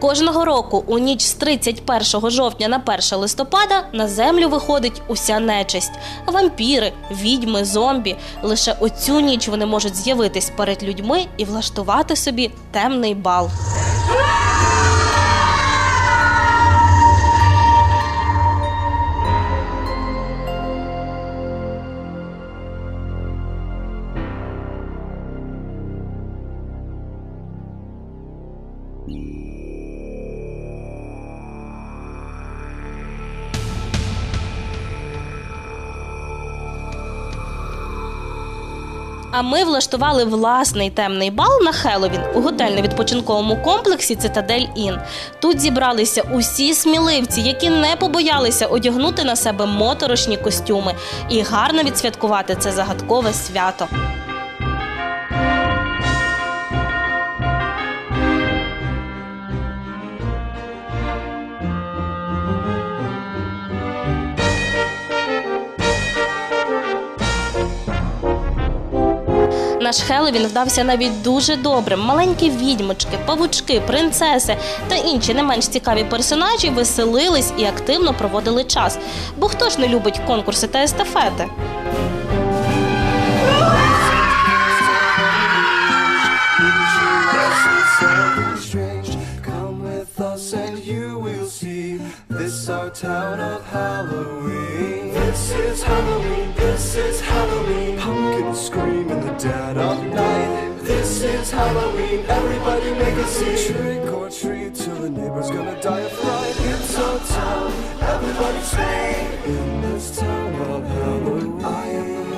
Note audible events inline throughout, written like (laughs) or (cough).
Кожного року у ніч з 31 жовтня на 1 листопада на землю виходить уся нечисть: вампіри, відьми, зомбі. Лише у цю ніч вони можуть з'явитись перед людьми і влаштувати собі темний бал. А ми влаштували власний темний бал на Хеловін у готельно-відпочинковому комплексі Цитадель Ін. Тут зібралися усі сміливці, які не побоялися одягнути на себе моторошні костюми і гарно відсвяткувати це загадкове свято. Наш Хеллоуін вдався навіть дуже добре. Маленькі відьмочки, павучки, принцеси та інші не менш цікаві персонажі веселились і активно проводили час. Бо хто ж не любить конкурси та естафети? This our town of Halloween. This is Halloween. This is Halloween. Pumpkins scream in the dead of night. This is Halloween. Everybody make a scene. Trick or treat till the neighbor's gonna die of fright. It's our town. Everybody scream in this town of Halloween. I am.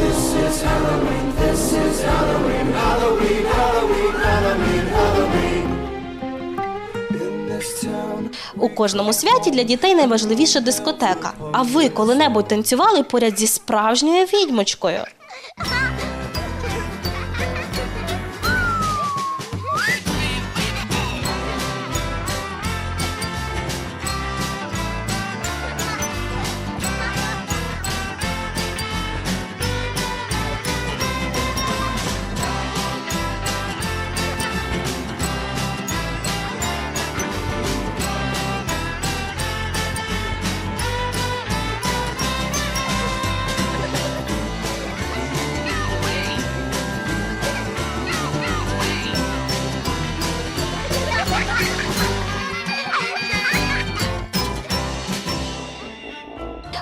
This is Halloween. This is Halloween. Halloween. Halloween. Halloween. Halloween. У кожному святі для дітей найважливіша дискотека. А ви коли-небудь танцювали поряд зі справжньою відьмочкою? 干 (laughs)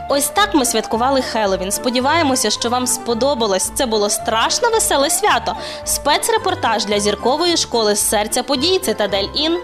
Ось так ми святкували Хеллоуін. Сподіваємося, що вам сподобалось. Це було страшно веселе свято. Спецрепортаж для зіркової школи серця подій Цитадель Ін